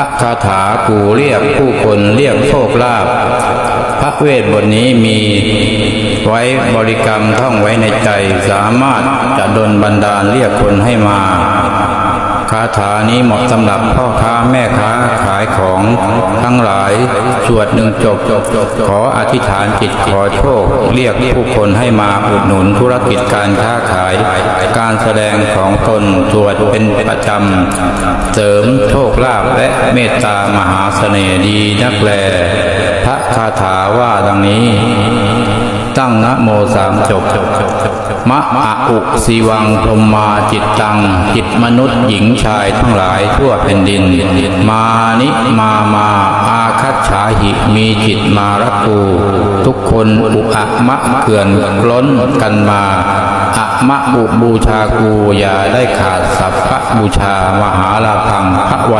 ระคาถากูเรียกผู้คนเรียกโชคลาภพระเวทบทนี้มีไว้บริกรรมท่องไว้ในใจสามารถจะดลบันดาลเรียกคนให้มา คาถานี้เหมาะสำหรับพ่อค้าแม่ค้าขายของทั้งหลาย สวดหนึ่งจบจบจบขออธิษฐานจิตขอโชค เรียกผู้คนให้มาอุดหนุนธุรกิจการค้าขาย การแสดงของตนสวดเป็นประจำ เสริมโชคลาภและเมตตามหาเสน่ห์ดีนักแล พระคาถาว่าดังนี้ ตั้งนะโมสามจบมะอะอุสีวังพรหมาจิตตัง จิตมนุษย์หญิงชายทั้งหลายทั่วแผ่นดิน มานิมามาอาคัตฉาหิมีจิตมารักกูทุกคนอุอะมะเขื่อนล้นกันมาอะมะอุบูชากูอย่าได้ขาดสัพพะบูชามหาลาพังพระวัน